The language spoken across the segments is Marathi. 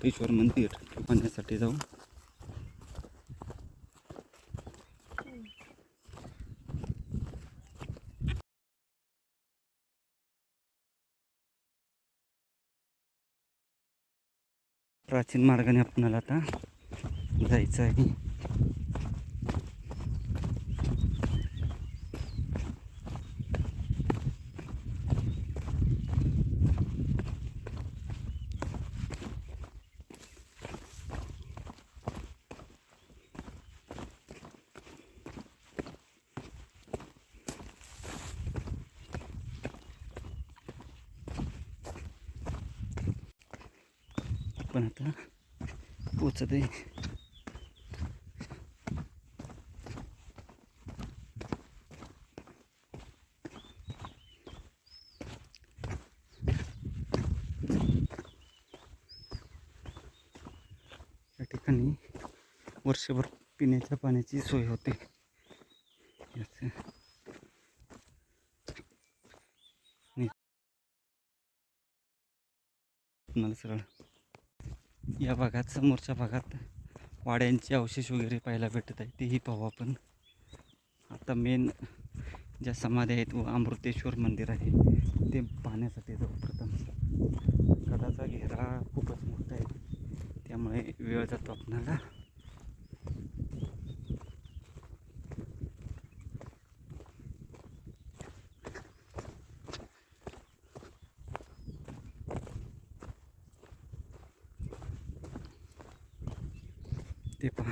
अमृतेश्वर मंदिर पाहण्यासाठी जाऊ. प्राचीन मार्गाने आपणाला आता जायचं आहे. आपण आता पोचत आहे या ठिकाणी वर्षभर पिण्याच्या पाण्याची सोय होते. तुम्हाला सरळ या भागात समोरच्या भागात वाड्यांचे अवशेष वगैरे पाहायला भेटत आहे तेही पाहू आपण. आता मेन ज्या समाधी आहेत व अमृतेश्वर मंदिर आहे. ते पाहण्यासाठी जाऊ प्रथम. गडाचा घेरा खूपच मोठा आहे. त्यामुळे वेळ जातो आपणाला पहा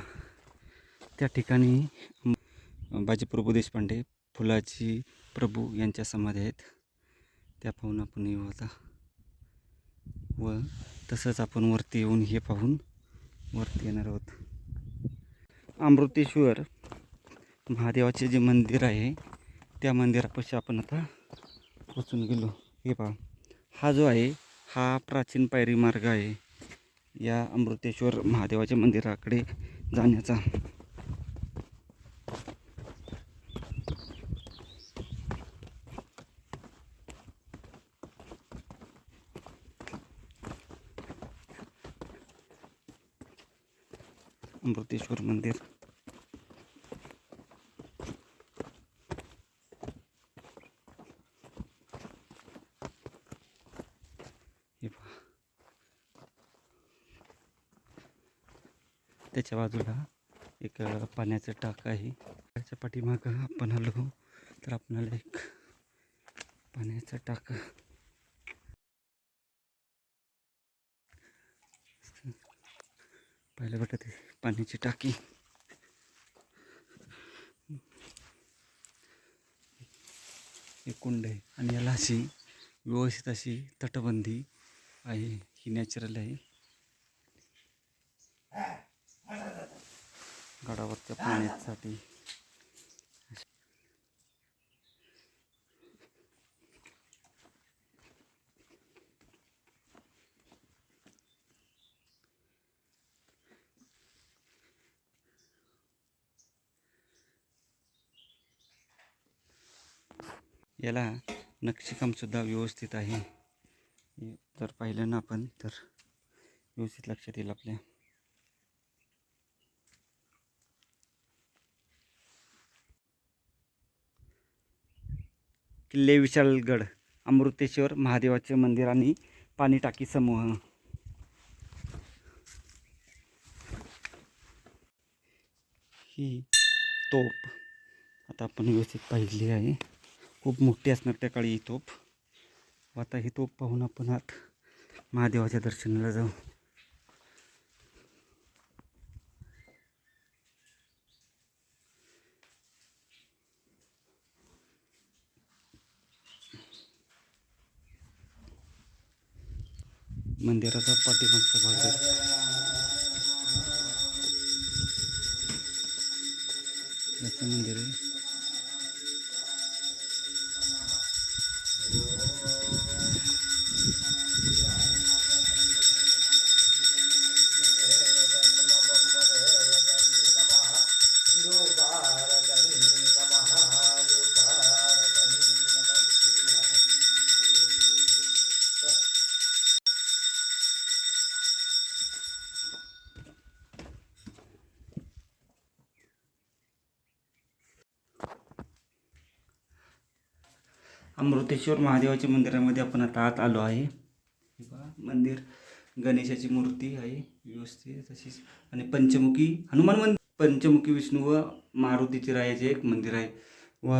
त्या ठिकाणी बाजी बाजीप्रभू देशपांडे फुलाची प्रभू यांच्या समाधी आहेत. त्या पाहून आपण येऊ आता. व तसंच आपण वरती येऊन हे पाहून वरती येणार आहोत. अमृतेश्वर महादेवाचे जे मंदिर आहे त्या मंदिरापाशी आपण आता पोचून गेलो. हे पहा. हा जो आहे हा प्राचीन पायरी मार्ग आहे. या अमृतेश्वर महादेवाच्या मंदिराकडे जाण्याचा. अमृतेश्वर मंदिर हे पहा त्याच्या बाजूला एक पाण्याचं टाक आहे. त्याच्या पाठीमागं आपण आलो. तर आपणाला एक पाण्याचं टाक. पाहायला वाटत आहे पाण्याची टाकी? एक कुंड आहे. आणि याला अशी व्यवस्थित अशी तटबंदी आहे. ही नॅचरल आहे. गडावरच्या पाण्यासाठी. याला नक्षीकामसुद्धा व्यवस्थित आहे. जर पाहिलं ना आपण तर व्यवस्थित लक्षात येईल आपल्या. किल्ले विशालगड अमृतेश्वर महादेवाचे मंदिर आणि पाणी टाकी समूह. ही तोप आता आपण व्यवस्थित पाहिली आहे. खूप मोठी असणार त्या काळी ही तोप आता ही तोप पाहून आपण आत महादेवाच्या दर्शनाला जाऊ. मंदिराचा पाठीमागचा भाग आहे. याचं मंदिर आहे अमृतेश्वर महादेवाच्या मंदिरामध्ये आपण आता आत आलो आहे. मंदिर गणेशाची मूर्ती आहे व्यवस्थित तशीच. आणि पंचमुखी हनुमान मंदिर. पंचमुखी विष्णू व मारुतीचे रायाचे एक मंदिर आहे. व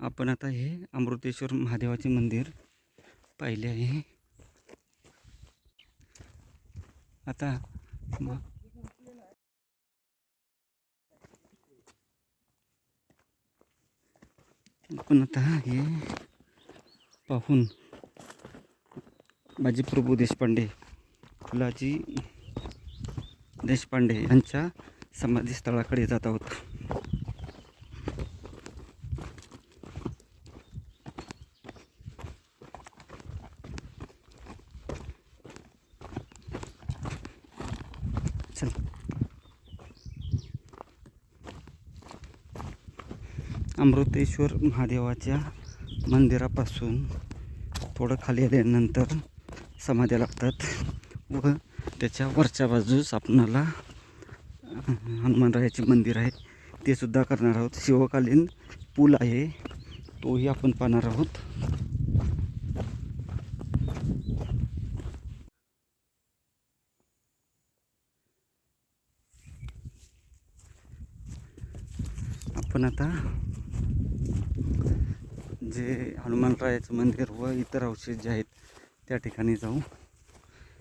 आपण आता हे अमृतेश्वर महादेवाचे मंदिर पाहिले आहे. आता म- आपण आता हे पाहून बाजीप्रभू देशपांडे फुलाजी देशपांडे यांच्या समाधीस्थळाकडे जात आहोत चल अमृतेश्वर महादेवाच्या मंदिरापासून थोडं खाली आल्यानंतर समाध्या लागतात व त्याच्या वरच्या बाजूस आपणाला हनुमानरायाचे मंदिर आहे. ते सुद्धा करणार आहोत. शिवकालीन पूल आहे. तोही आपण पाहणार आहोत. आपण आता जे हनुमानरायाचं मंदिर व इतर अवशेष जे आहेत त्या ठिकाणी जाऊ.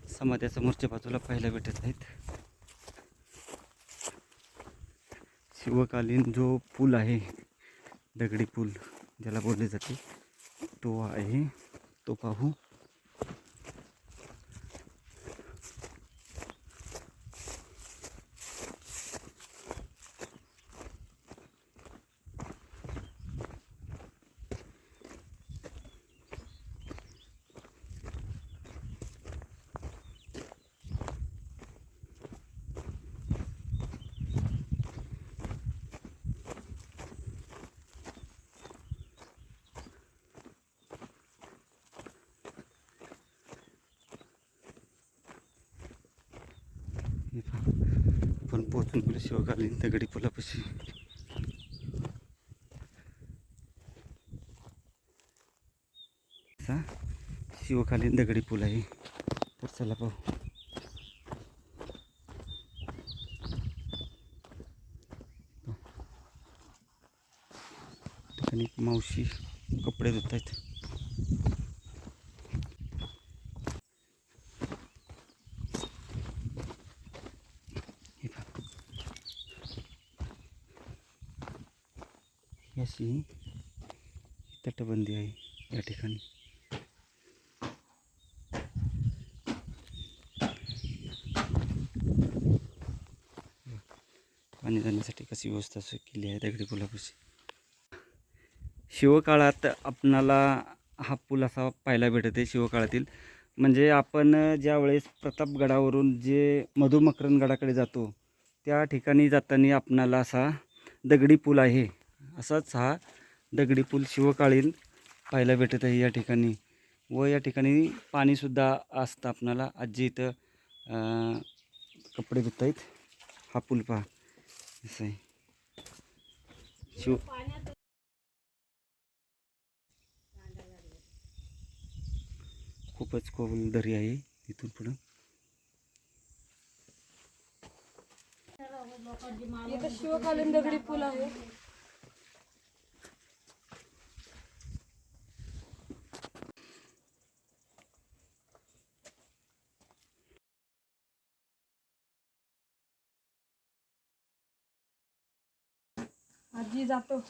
समाध्या समोरच्या बाजूला पाहायला भेटत आहेत. शिवकालीन जो पूल आहे दगडी पूल ज्याला बोलले जाते तो आहे तो पाहू हे पहा. आपण पोचून गेलो शिवकालीन दगडी पुलापाशी. असा शिवकालीन दगडी पूल आहे तर चला पाहू. ठिकाणी मावशी कपडे धुत आहेत अशी तटबंदी आहे या ठिकाणी. पाणी जाण्यासाठी कशी व्यवस्था केली आहे दगडी पुलापाशी शिवकाळात आपणाला हा पूल असा पाहायला भेटत आहे शिवकाळातील. म्हणजे आपण ज्या वेळेस प्रतापगडावरून जे मधुमकरंदगडाकडे जातो त्या ठिकाणी जाताना आपणाला असा दगडी पूल आहे. असाच हा दगडी पूल शिवकालीन पाहायला भेटत आहे या ठिकाणी व या ठिकाणी पाणीसुद्धा असतं आपणाला आजी इथं कपडे धुत आहेत हा पूल पहा. असं आहे. शिव खूपच खोल दरी आहे इथून पुढं. शिवकालीन दगडी पूल आहे. आजी जातो.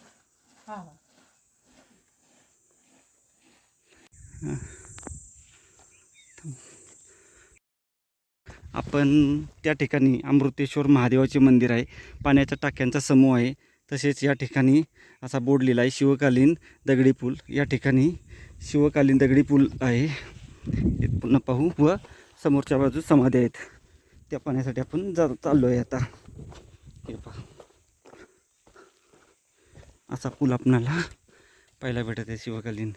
आपण त्या ठिकाणी अमृतेश्वर महादेवाचे मंदिर आहे. पाण्याच्या टाक्यांचा समूह आहे. तसेच या ठिकाणी असा बोर्ड लिहिला आहे शिवकालीन दगडी पूल. या ठिकाणी शिवकालीन दगडी पूल आहे. हे पुन्हा पाहू व समोरच्या बाजूस समाधी आहेत. त्या पाण्यासाठी आपण जा चाललो आहे आता. हे पहा. असा पूल आपणाला पाहायला भेटत आहे शिवकालीन